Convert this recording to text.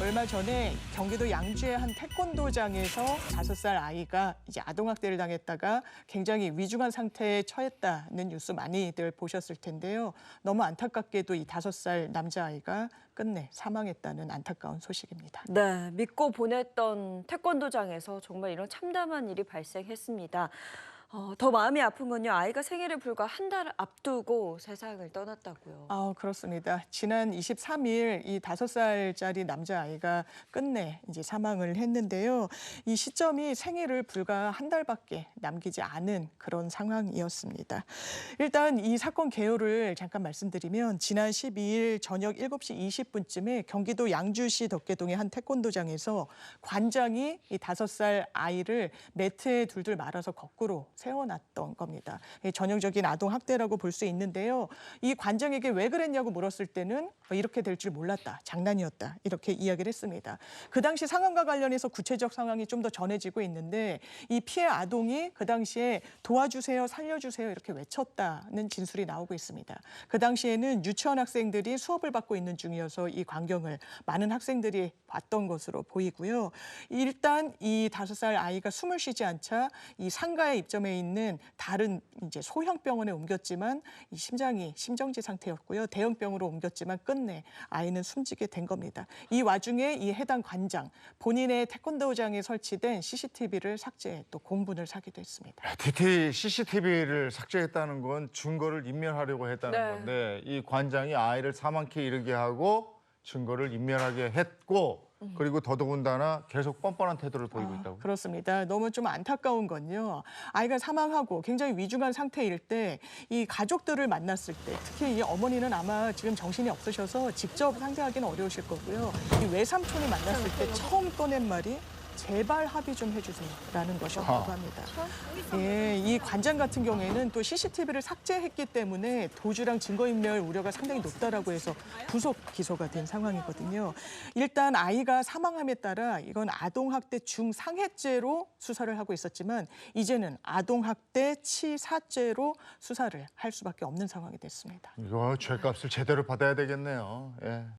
얼마 전에 경기도 양주의 한 태권도장에서 다섯 살 아이가 이제 아동학대를 당했다가 굉장히 위중한 상태에 처했다는 뉴스 많이들 보셨을 텐데요. 너무 안타깝게도 이 다섯 살 남자아이가 끝내 사망했다는 안타까운 소식입니다. 네, 믿고 보냈던 태권도장에서 정말 이런 참담한 일이 발생했습니다. 어, 더 마음이 아픈 건요. 아이가 생일을 불과 한 달 앞두고 세상을 떠났다고요. 아, 그렇습니다. 지난 23일 이 다섯 살짜리 남자아이가 끝내 이제 사망을 했는데요. 이 시점이 생일을 불과 한 달밖에 남기지 않은 그런 상황이었습니다. 일단 이 사건 개요를 잠깐 말씀드리면 지난 12일 저녁 7시 20분쯤에 경기도 양주시 덕계동의 한 태권도장에서 관장이 이 다섯 살 아이를 매트에 둘둘 말아서 거꾸로 세워놨던 겁니다. 이 전형적인 아동 학대라고 볼 수 있는데요. 이 관장에게 왜 그랬냐고 물었을 때는 뭐 이렇게 될 줄 몰랐다, 장난이었다 이렇게 이야기를 했습니다. 그 당시 상황과 관련해서 구체적 상황이 좀 더 전해지고 있는데 이 피해 아동이 그 당시에 도와주세요, 살려주세요 이렇게 외쳤다는 진술이 나오고 있습니다. 그 당시에는 유치원 학생들이 수업을 받고 있는 중이어서 이 광경을 많은 학생들이 봤던 것으로 보이고요. 일단 이 다섯 살 아이가 숨을 쉬지 않자 이 상가에 입점해 있는 다른 이제 소형 병원에 옮겼지만 이 심장이 심정지 상태였고요. 대형 병으로 옮겼지만 끝내 아이는 숨지게 된 겁니다. 이 와중에 이 해당 관장 본인의 태권도장에 설치된 CCTV를 삭제 또 공분을 사기도 했습니다. DT CCTV를 삭제했다는 건 증거를 인멸하려고 했다는 네. 건데 이 관장이 아이를 사망케 이르게 하고 증거를 인멸하게 했고 그리고 더더군다나 계속 뻔뻔한 태도를 보이고 있다고. 그렇습니다. 너무 좀 안타까운 건요. 아이가 사망하고 굉장히 위중한 상태일 때 이 가족들을 만났을 때 특히 이 어머니는 아마 지금 정신이 없으셔서 직접 상대하기는 어려우실 거고요. 이 외삼촌이 만났을 때 처음 꺼낸 말이 제발 합의 좀 해주세요라는 것이었다고 아하. 합니다. 예, 이 관장 같은 경우에는 또 CCTV를 삭제했기 때문에 도주랑 증거인멸 우려가 상당히 높다라고 해서 구속 기소가 된 상황이거든요. 일단 아이가 사망함에 따라 이건 아동학대 중상해죄로 수사를 하고 있었지만 이제는 아동학대 치사죄로 수사를 할 수밖에 없는 상황이 됐습니다. 이거 죄값을 제대로 받아야 되겠네요. 예.